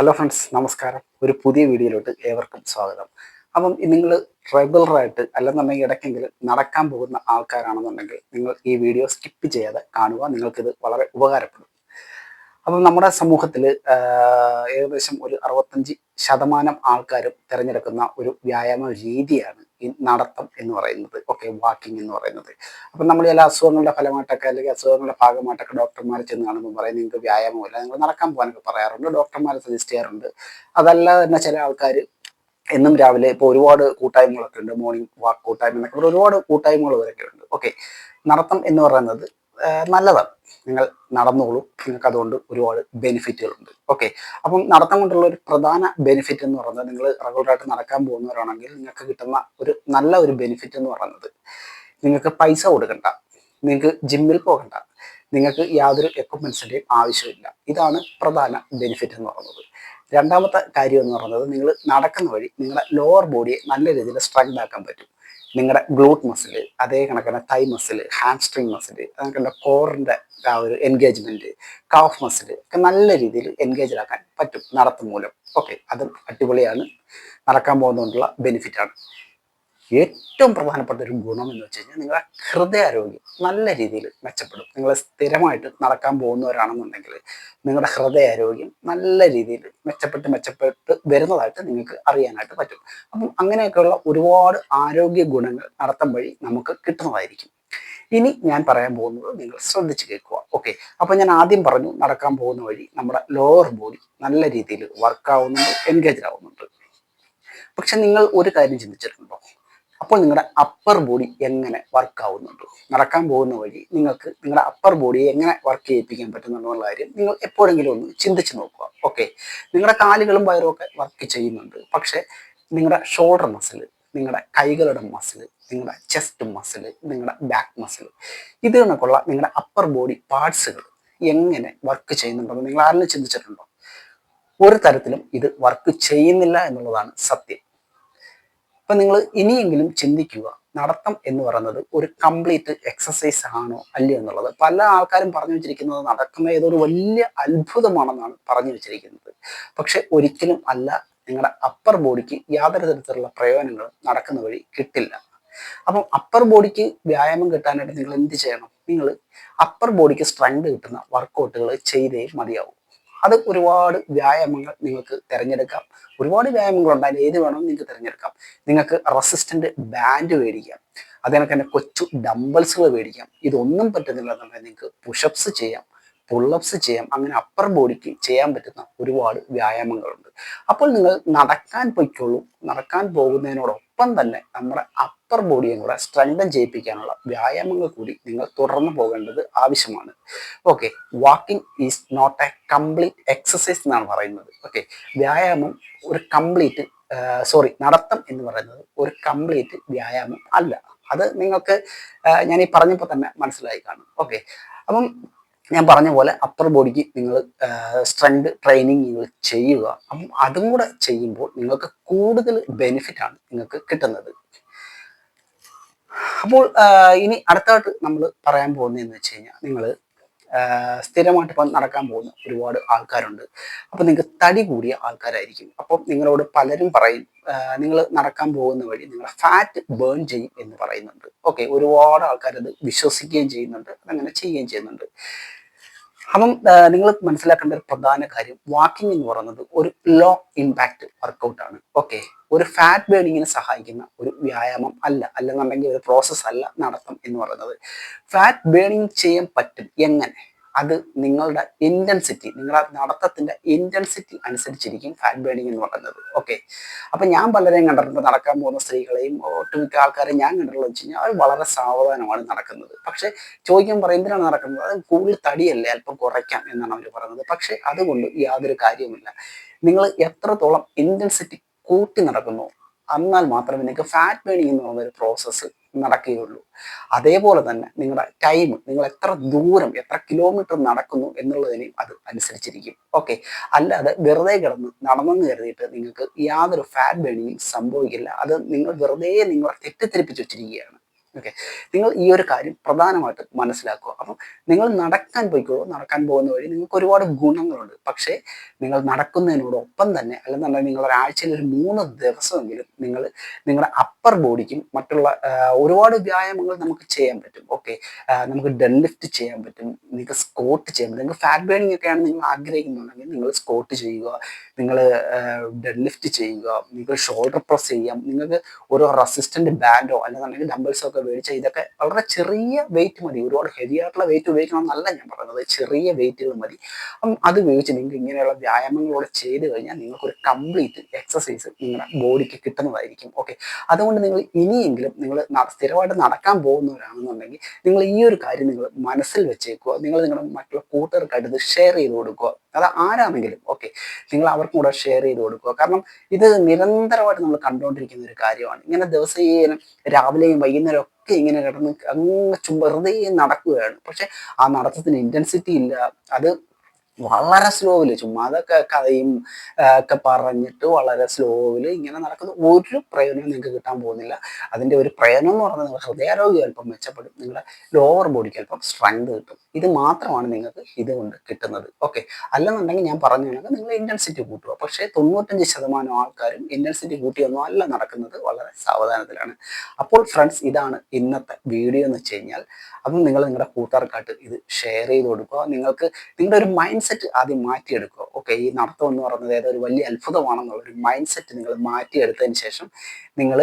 Hello friends നമസ്കാരം. ഒരു പുതിയ വീഡിയോയിലോട്ട് ഏവർക്കും സ്വാഗതം. അപ്പം നിങ്ങൾ റെഗുലറായിട്ട് അല്ലെന്നുണ്ടെങ്കിൽ ഇടയ്ക്കെങ്കിലും നടക്കാൻ പോകുന്ന ആൾക്കാരാണെന്നുണ്ടെങ്കിൽ നിങ്ങൾ ഈ വീഡിയോ സ്കിപ്പ് ചെയ്യാതെ കാണുക. നിങ്ങൾക്കിത് വളരെ ഉപകാരപ്പെടും. അപ്പം നമ്മുടെ സമൂഹത്തിൽ ഏകദേശം ഒരു അറുപത്തഞ്ച് ശതമാനം ആൾക്കാരും തിരഞ്ഞെടുക്കുന്ന ഒരു വ്യായാമ രീതിയാണ് നടത്തം എന്ന് പറയുന്നത് ഓക്കെ വാക്കിംഗ് എന്ന് പറയുന്നത്. അപ്പം നമ്മൾ ചില അസുഖങ്ങളുടെ ഫലമായിട്ടൊക്കെ അല്ലെങ്കിൽ അസുഖങ്ങളുടെ ഭാഗമായിട്ടൊക്കെ ഡോക്ടർമാർ ചെന്ന് കാണുമ്പോൾ പറയും നിങ്ങൾക്ക് വ്യായാമമില്ല നിങ്ങൾ നടക്കാൻ പോകാനൊക്കെ പറയാറുണ്ട്. ഡോക്ടർമാർ സജസ്റ്റ് ചെയ്യാറുണ്ട്. അതല്ലാതെ തന്നെ ചില ആൾക്കാർ എന്നും രാവിലെ ഇപ്പോൾ ഒരുപാട് കൂട്ടായ്മകളൊക്കെ ഉണ്ട് മോർണിംഗ് വാക്ക് കൂട്ടായ്മ എന്നൊക്കെ ഒരുപാട് കൂട്ടായ്മകൾ വരെയൊക്കെ ഉണ്ട്. ഓക്കെ നടത്തം എന്ന് പറയുന്നത് നല്ലതാണ് നിങ്ങൾ നടന്നോളൂ. നിങ്ങൾക്ക് അതുകൊണ്ട് ഒരുപാട് ബെനിഫിറ്റുകളുണ്ട്. ഓക്കെ. അപ്പം നടത്തം കൊണ്ടുള്ള ഒരു പ്രധാന ബെനിഫിറ്റ് എന്ന് പറയുന്നത് നിങ്ങൾ റെഗുലറായിട്ട് നടക്കാൻ പോകുന്നവരാണെങ്കിൽ നിങ്ങൾക്ക് കിട്ടുന്ന ഒരു നല്ല ഒരു ബെനിഫിറ്റ് എന്ന് പറയുന്നത് നിങ്ങൾക്ക് പൈസ കൊടുക്കണ്ട. നിങ്ങൾക്ക് ജിമ്മിൽ പോകണ്ട. നിങ്ങൾക്ക് യാതൊരു എക്യുപ്മെൻസിന്റെയും ആവശ്യമില്ല. ഇതാണ് പ്രധാന ബെനിഫിറ്റ് എന്ന് പറയുന്നത്. രണ്ടാമത്തെ കാര്യം എന്ന് പറയുന്നത് നിങ്ങൾ നടക്കുന്ന വഴി നിങ്ങളുടെ ലോവർ ബോഡിയെ നല്ല രീതിയിൽ സ്ട്രെങ്ത് ആക്കാൻ പറ്റും. നിങ്ങളുടെ ഗ്ലൂട്ട് മസിൽ അതേ കണക്കിന് തൈ മസിൽ ഹാംസ്ട്രിങ് മസിൽ കണക്കിന്റെ കോറിന്റെ ആ ഒരു എൻഗേജ്മെന്റ് കാഫ് മസിൽ ഒക്കെ നല്ല രീതിയിൽ എൻഗേജ് ആക്കാൻ പറ്റും നടത്തം മൂലം. ഓക്കെ അത് അടിപൊളിയാണ്. നടക്കാൻ പോകുന്നതുകൊണ്ടുള്ള ബെനിഫിറ്റാണ് ഏറ്റവും പ്രധാനപ്പെട്ട ഒരു ഗുണം എന്ന് വെച്ച് കഴിഞ്ഞാൽ നിങ്ങളുടെ ഹൃദയാരോഗ്യം നല്ല രീതിയിൽ മെച്ചപ്പെടും. നിങ്ങൾ സ്ഥിരമായിട്ട് നടക്കാൻ പോകുന്നവരാണെന്നുണ്ടെങ്കിൽ നിങ്ങളുടെ ഹൃദയാരോഗ്യം നല്ല രീതിയിൽ മെച്ചപ്പെട്ട് മെച്ചപ്പെട്ട് വരുന്നതായിട്ട് നിങ്ങൾക്ക് അറിയാനായിട്ട് പറ്റും. അപ്പം അങ്ങനെയൊക്കെയുള്ള ഒരുപാട് ആരോഗ്യ ഗുണങ്ങൾ നടത്തം വഴി നമുക്ക് കിട്ടുന്നതായിരിക്കും. ഇനി ഞാൻ പറയാൻ പോകുന്നത് നിങ്ങൾ ശ്രദ്ധിച്ച് കേൾക്കുക. ഓക്കെ. അപ്പം ഞാൻ ആദ്യം പറഞ്ഞു നടക്കാൻ പോകുന്ന വഴി നമ്മുടെ ലോവർ ബോഡി നല്ല രീതിയിൽ വർക്ക് ആവുന്നുണ്ട് എൻഗേജ് ആവുന്നുണ്ട്. പക്ഷെ നിങ്ങൾ ഒരു കാര്യം ചിന്തിച്ചിട്ടുണ്ടോ? അപ്പോൾ നിങ്ങളുടെ അപ്പർ ബോഡി എങ്ങനെ വർക്ക് ആവുന്നുണ്ട്? നടക്കാൻ പോകുന്ന വഴി നിങ്ങൾക്ക് നിങ്ങളുടെ അപ്പർ ബോഡിയെ എങ്ങനെ വർക്ക് ചെയ്യിപ്പിക്കാൻ പറ്റുന്നുണ്ടെന്നുള്ള കാര്യം നിങ്ങൾ എപ്പോഴെങ്കിലും ഒന്ന് ചിന്തിച്ച് നോക്കുക. ഓക്കെ നിങ്ങളുടെ കാലുകളും വയറും ഒക്കെ വർക്ക് ചെയ്യുന്നുണ്ട്. പക്ഷേ നിങ്ങളുടെ ഷോൾഡർ മസിൽ നിങ്ങളുടെ കൈകളുടെ മസിൽ നിങ്ങളുടെ ചെസ്റ്റ് മസിൽ നിങ്ങളുടെ ബാക്ക് മസിൽ ഇത് കണക്കുള്ള നിങ്ങളുടെ അപ്പർ ബോഡി പാർട്സുകൾ എങ്ങനെ വർക്ക് ചെയ്യുന്നുണ്ടോ നിങ്ങൾ ആരെങ്കിലും ചിന്തിച്ചിട്ടുണ്ടോ? ഒരു തരത്തിലും ഇത് വർക്ക് ചെയ്യുന്നില്ല എന്നുള്ളതാണ് സത്യം. അപ്പൊ നിങ്ങൾ ഇനിയെങ്കിലും ചിന്തിക്കുക. നടത്തം എന്ന് പറയുന്നത് ഒരു കംപ്ലീറ്റ് എക്സസൈസ് ആണോ അല്ലയോ എന്നുള്ളത്. പല ആൾക്കാരും പറഞ്ഞു വെച്ചിരിക്കുന്നത് നടക്കുന്ന ഏതൊരു വലിയ അത്ഭുതമാണെന്നാണ് പറഞ്ഞു വെച്ചിരിക്കുന്നത്. പക്ഷെ ഒരിക്കലും അല്ല നിങ്ങളുടെ അപ്പർ ബോഡിക്ക് യാതൊരു തരത്തിലുള്ള പ്രയോജനങ്ങളും നടക്കുന്ന വഴി കിട്ടില്ല. അപ്പം അപ്പർ ബോഡിക്ക് വ്യായാമം കിട്ടാനായിട്ട് നിങ്ങൾ എന്ത് ചെയ്യണം? നിങ്ങൾ അപ്പർ ബോഡിക്ക് സ്ട്രെങ്ത് കിട്ടുന്ന വർക്കൗട്ടുകൾ ചെയ്തേ മതിയാവും. അത് ഒരുപാട് വ്യായാമങ്ങൾ നിങ്ങൾക്ക് തിരഞ്ഞെടുക്കാം. ഒരുപാട് വ്യായാമങ്ങൾ അതിൽ ഏത് വേണമെന്ന് നിങ്ങൾക്ക് തിരഞ്ഞെടുക്കാം. നിങ്ങൾക്ക് റെസിസ്റ്റന്റ് ബാൻഡ് മേടിക്കാം. അതിനൊക്കെ തന്നെ കൊച്ചു ഡംബൽസുകൾ മേടിക്കാം. ഇതൊന്നും പറ്റുന്നില്ല. എന്നുണ്ടെങ്കിൽ നിങ്ങൾക്ക് പുഷപ്സ് ചെയ്യാം. പുള്ളപ്സ് ചെയ്യാം അങ്ങനെ അപ്പർ ബോഡിക്ക് ചെയ്യാൻ പറ്റുന്ന ഒരുപാട് വ്യായാമങ്ങളുണ്ട്. അപ്പോൾ നിങ്ങൾ നടക്കാൻ പൊയ്ക്കോളൂ നടക്കാൻ പോകുന്നതിനോടൊപ്പം തന്നെ നമ്മുടെ അപ്പർ ബോഡിയും കൂടെ സ്ട്രെങ്തൻ ചെയ്യിപ്പിക്കാനുള്ള വ്യായാമങ്ങൾ കൂടി നിങ്ങൾ തുടർന്ന് പോകേണ്ടത് ആവശ്യമാണ്. Okay walking is not a complete exercise എന്നാണ് പറയുന്നത്. ഓക്കെ വ്യായാമം ഒരു കംപ്ലീറ്റ് സോറി നടത്തം എന്ന് പറയുന്നത് ഒരു കംപ്ലീറ്റ് വ്യായാമം അല്ല. അത് നിങ്ങൾക്ക് ഞാൻ ഈ പറഞ്ഞപ്പോൾ തന്നെ മനസ്സിലായി കാണും. ഓക്കെ അപ്പം ഞാൻ പറഞ്ഞ പോലെ അപ്പർ ബോഡിക്ക് നിങ്ങൾ സ്ട്രെങ്ത് ട്രെയിനിങ് നിങ്ങൾ ചെയ്യുക. അപ്പം അതും കൂടെ ചെയ്യുമ്പോൾ നിങ്ങൾക്ക് കൂടുതൽ ബെനിഫിറ്റ് ആണ് നിങ്ങൾക്ക് കിട്ടുന്നത്. അപ്പോൾ ഇനി അടുത്തായിട്ട് നമ്മൾ പറയാൻ പോകുന്നതെന്ന് വെച്ച് കഴിഞ്ഞാൽ നിങ്ങൾ സ്ഥിരമായിട്ട് ഇപ്പം നടക്കാൻ പോകുന്ന ഒരുപാട് ആൾക്കാരുണ്ട്. അപ്പം നിങ്ങൾക്ക് തടി കൂടിയ ആൾക്കാരായിരിക്കും. അപ്പം നിങ്ങളോട് പലരും പറയും നിങ്ങൾ നടക്കാൻ പോകുന്ന വഴി നിങ്ങൾ ഫാറ്റ് ബേൺ ചെയ്യും എന്ന് പറയുന്നുണ്ട്. ഓക്കെ ഒരുപാട് ആൾക്കാരത് വിശ്വസിക്കുകയും ചെയ്യുന്നുണ്ട് അതങ്ങനെ ചെയ്യുകയും ചെയ്യുന്നുണ്ട്. അപ്പം നിങ്ങൾ മനസ്സിലാക്കേണ്ട ഒരു പ്രധാന കാര്യം വാക്കിംഗ് എന്ന് പറയുന്നത് ഒരു ലോ ഇമ്പാക്റ്റ് വർക്കൗട്ട് ആണ്. ഓക്കെ ഒരു ഫാറ്റ് ബേണിങ്ങിന് സഹായിക്കുന്ന ഒരു വ്യായാമം അല്ല അല്ലെന്നുണ്ടെങ്കിൽ ഒരു പ്രോസസ്സ് അല്ല നടത്തം എന്ന് പറയുന്നത്. ഫാറ്റ് ബേണിങ് ചെയ്യാൻ പറ്റും എങ്ങനെ? അത് നിങ്ങളുടെ ഇന്റൻസിറ്റി നിങ്ങളുടെ നടത്തത്തിന്റെ ഇന്റൻസിറ്റി അനുസരിച്ചിരിക്കും ഫാറ്റ് ബേണിംഗ് എന്ന് പറയുന്നത്. ഓക്കെ അപ്പൊ ഞാൻ പലരെയും കണ്ടിട്ടുണ്ട് നടക്കാൻ പോകുന്ന സ്ത്രീകളെയും ഒട്ടുമിക്ക ആൾക്കാരെയും ഞാൻ കണ്ടിട്ടുള്ളത് വെച്ച് കഴിഞ്ഞാൽ അവർ വളരെ സാവധാനമാണ് നടക്കുന്നത്. പക്ഷെ ചോദിക്കാൻ പറയും എന്തിനാണ് നടക്കുന്നത്? അത് കൂടുതൽ തടിയല്ലേ അല്പം കുറയ്ക്കാം എന്നാണ് അവർ പറയുന്നത്. പക്ഷെ അതുകൊണ്ട് യാതൊരു കാര്യവുമില്ല. നിങ്ങൾ എത്രത്തോളം ഇന്റൻസിറ്റി കൂട്ടി നടക്കുന്നു എന്നാൽ മാത്രമേ നിങ്ങൾക്ക് ഫാറ്റ് ബേണിംഗ് എന്ന് പറയുന്ന ഒരു പ്രോസസ്സ് നടക്കുകയുള്ളൂ. അതേപോലെ തന്നെ നിങ്ങളുടെ ടൈം നിങ്ങൾ എത്ര ദൂരം എത്ര കിലോമീറ്റർ നടക്കുന്നു എന്നുള്ളതിനെയും അത് അനുസരിച്ചിരിക്കും. ഓക്കെ അല്ലാതെ വെറുതെ കിടന്ന് നടന്നെന്ന് കരുതിയിട്ട് നിങ്ങൾക്ക് യാതൊരു ഫാറ്റ് ബേണിങ്ങും സംഭവിക്കില്ല. അത് നിങ്ങൾ വെറുതെ നിങ്ങളെ തെറ്റിദ്ധരിപ്പിച്ചു വെച്ചിരിക്കുകയാണ്. ഓക്കെ നിങ്ങൾ ഈ ഒരു കാര്യം പ്രധാനമായിട്ട് മനസ്സിലാക്കുക. അപ്പം നിങ്ങൾ നടക്കാൻ പോയിക്കോളൂ നടക്കാൻ പോകുന്ന വഴി നിങ്ങൾക്ക് ഒരുപാട് ഗുണങ്ങളുണ്ട്. പക്ഷേ നിങ്ങൾ നടക്കുന്നതിനോടൊപ്പം തന്നെ അല്ലെന്നുണ്ടെങ്കിൽ നിങ്ങൾ ഒരാഴ്ചയിൽ ഒരു മൂന്ന് ദിവസമെങ്കിലും നിങ്ങൾ നിങ്ങളുടെ അപ്പർ ബോഡിക്കും മറ്റുള്ള ഒരുപാട് വ്യായാമങ്ങൾ നമുക്ക് ചെയ്യാൻ പറ്റും. ഓക്കെ നമുക്ക് ഡെഡ് ലിഫ്റ്റ് ചെയ്യാൻ പറ്റും. നിങ്ങൾക്ക് സ്കോട്ട് ചെയ്യാൻ പറ്റും. നിങ്ങൾക്ക് ഫാറ്റ് ബേണിംഗ് ഒക്കെയാണ് നിങ്ങൾ ആഗ്രഹിക്കുന്നുണ്ടെങ്കിൽ നിങ്ങൾ സ്കോട്ട് ചെയ്യുക. നിങ്ങൾ ഡെഡ് ലിഫ്റ്റ് ചെയ്യുക. നിങ്ങൾ ഷോൾഡർ പ്രസ് ചെയ്യാം. നിങ്ങൾക്ക് ഓരോ റെസിസ്റ്റന്റ് ബാൻഡോ അല്ലെന്നുണ്ടെങ്കിൽ ഡംബിൾസോ ഒക്കെ മേടിച്ചാൽ ഇതൊക്കെ വളരെ ചെറിയ വെയിറ്റ് മതി. ഒരുപാട് ഹെവി ആയിട്ടുള്ള വെയിറ്റ് ഉപയോഗിക്കണം എന്നല്ല ഞാൻ പറയുന്നത്. ചെറിയ വെയിറ്റുകൾ മതി. അപ്പം അത് ഉപയോഗിച്ച് നിങ്ങൾക്ക് ഇങ്ങനെയുള്ള വ്യായാമങ്ങളോടെ ചെയ്ത് കഴിഞ്ഞാൽ നിങ്ങൾക്ക് ഒരു കംപ്ലീറ്റ് എക്സസൈസ് നിങ്ങളുടെ ബോഡിക്ക് കിട്ടുന്നതായിരിക്കും. ഓക്കെ അതുകൊണ്ട് നിങ്ങൾ ഇനിയെങ്കിലും നിങ്ങൾ സ്ഥിരമായിട്ട് നടക്കാൻ പോകുന്നവരാണെന്നുണ്ടെങ്കിൽ നിങ്ങൾ ഈ ഒരു കാര്യം നിങ്ങൾ മനസ്സിൽ വെച്ചേക്കുക. നിങ്ങൾ നിങ്ങളുടെ മറ്റുള്ള കൂട്ടുകാർക്കായിട്ട് ഇത് ഷെയർ ചെയ്ത് കൊടുക്കുക. അത് ആരാണെങ്കിലും ഓക്കെ നിങ്ങൾ അവർക്കും കൂടെ ഷെയർ ചെയ്ത് കൊടുക്കുക. കാരണം ഇത് നിരന്തരമായിട്ട് നമ്മൾ കണ്ടുകൊണ്ടിരിക്കുന്ന ഒരു കാര്യമാണ്. ഇങ്ങനെ ദിവസം രാവിലെയും വൈകുന്നേരം ഒക്കെ ഇങ്ങനെ കിടന്ന് അങ്ങ് വെറുതെ നടക്കുകയാണ്. പക്ഷെ ആ നടത്തത്തിന് ഇന്റൻസിറ്റി ഇല്ല. അത് വളരെ സ്ലോവിൽ ചുമ്മാ അതൊക്കെ കഥയും ഒക്കെ പറഞ്ഞിട്ട് വളരെ സ്ലോവിൽ ഇങ്ങനെ നടക്കുന്ന. ഒരു പ്രയോജനം നിങ്ങൾക്ക് കിട്ടാൻ പോകുന്നില്ല. അതിന്റെ ഒരു പ്രയോജനം എന്ന് പറഞ്ഞാൽ നിങ്ങളുടെ ഹൃദയാരോഗ്യം അല്പം മെച്ചപ്പെടും. നിങ്ങളുടെ ലോവർ ബോഡിക്ക് അല്പം സ്ട്രെങ്ത് കിട്ടും. ഇത് മാത്രമാണ് നിങ്ങൾക്ക് ഇതുകൊണ്ട് കിട്ടുന്നത്. ഓക്കെ അല്ലെന്നുണ്ടെങ്കിൽ ഞാൻ പറഞ്ഞു കണക്ക് നിങ്ങൾ ഇന്റൻസിറ്റി കൂട്ടുക. പക്ഷേ തൊണ്ണൂറ്റഞ്ച് ശതമാനം ആൾക്കാരും ഇന്റൻസിറ്റി കൂട്ടിയൊന്നും അല്ല നടക്കുന്നത്. വളരെ സാവധാനത്തിലാണ്. അപ്പോൾ ഫ്രണ്ട്സ് ഇതാണ് ഇന്നത്തെ വീഡിയോ എന്ന് വെച്ച് കഴിഞ്ഞാൽ അപ്പം നിങ്ങൾ നിങ്ങളുടെ കൂട്ടുകാർക്കായിട്ട് ഇത് ഷെയർ ചെയ്ത് കൊടുക്കുക. നിങ്ങൾക്ക് നിങ്ങളുടെ ഒരു മൈൻഡ് സെറ്റ് ആദ്യം മാറ്റിയെടുക്കുക. ഓക്കെ ഈ നടത്തം എന്ന് പറയുന്നത് ഏതോ ഒരു വലിയ അത്ഭുതമാണെന്നുള്ള ഒരു മൈൻഡ് സെറ്റ് നിങ്ങൾ മാറ്റിയെടുത്തതിന് ശേഷം നിങ്ങൾ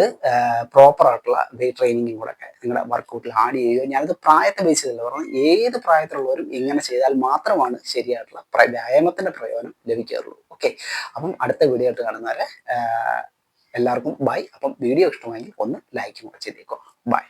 പ്രോപ്പർ ആയിട്ടുള്ള വെയിറ്റ് ട്രെയിനിങ്ങും കൂടെ നിങ്ങളുടെ വർക്കൗട്ടിൽ ആഡ് ചെയ്യുക. ഞാനത് പ്രായത്തെ ബേസ് ചെയ്തല്ല പറഞ്ഞു ഏത് പ്രായത്തിലുള്ളവരും ഇങ്ങനെ ചെയ്താൽ മാത്രമാണ് ശരിയായിട്ടുള്ള പ്ര- വ്യായാമത്തിന്റെ പ്രയോജനം ലഭിക്കാറുള്ളൂ. ഓക്കെ അപ്പം അടുത്ത വീഡിയോ ആയിട്ട് കാണുന്നവരെ എല്ലാവർക്കും ബൈ അപ്പം വീഡിയോ ഇഷ്ടമായെങ്കിൽ ഒന്ന് ലൈക്കും കൂടെ ചെയ്തേക്കോ ബൈ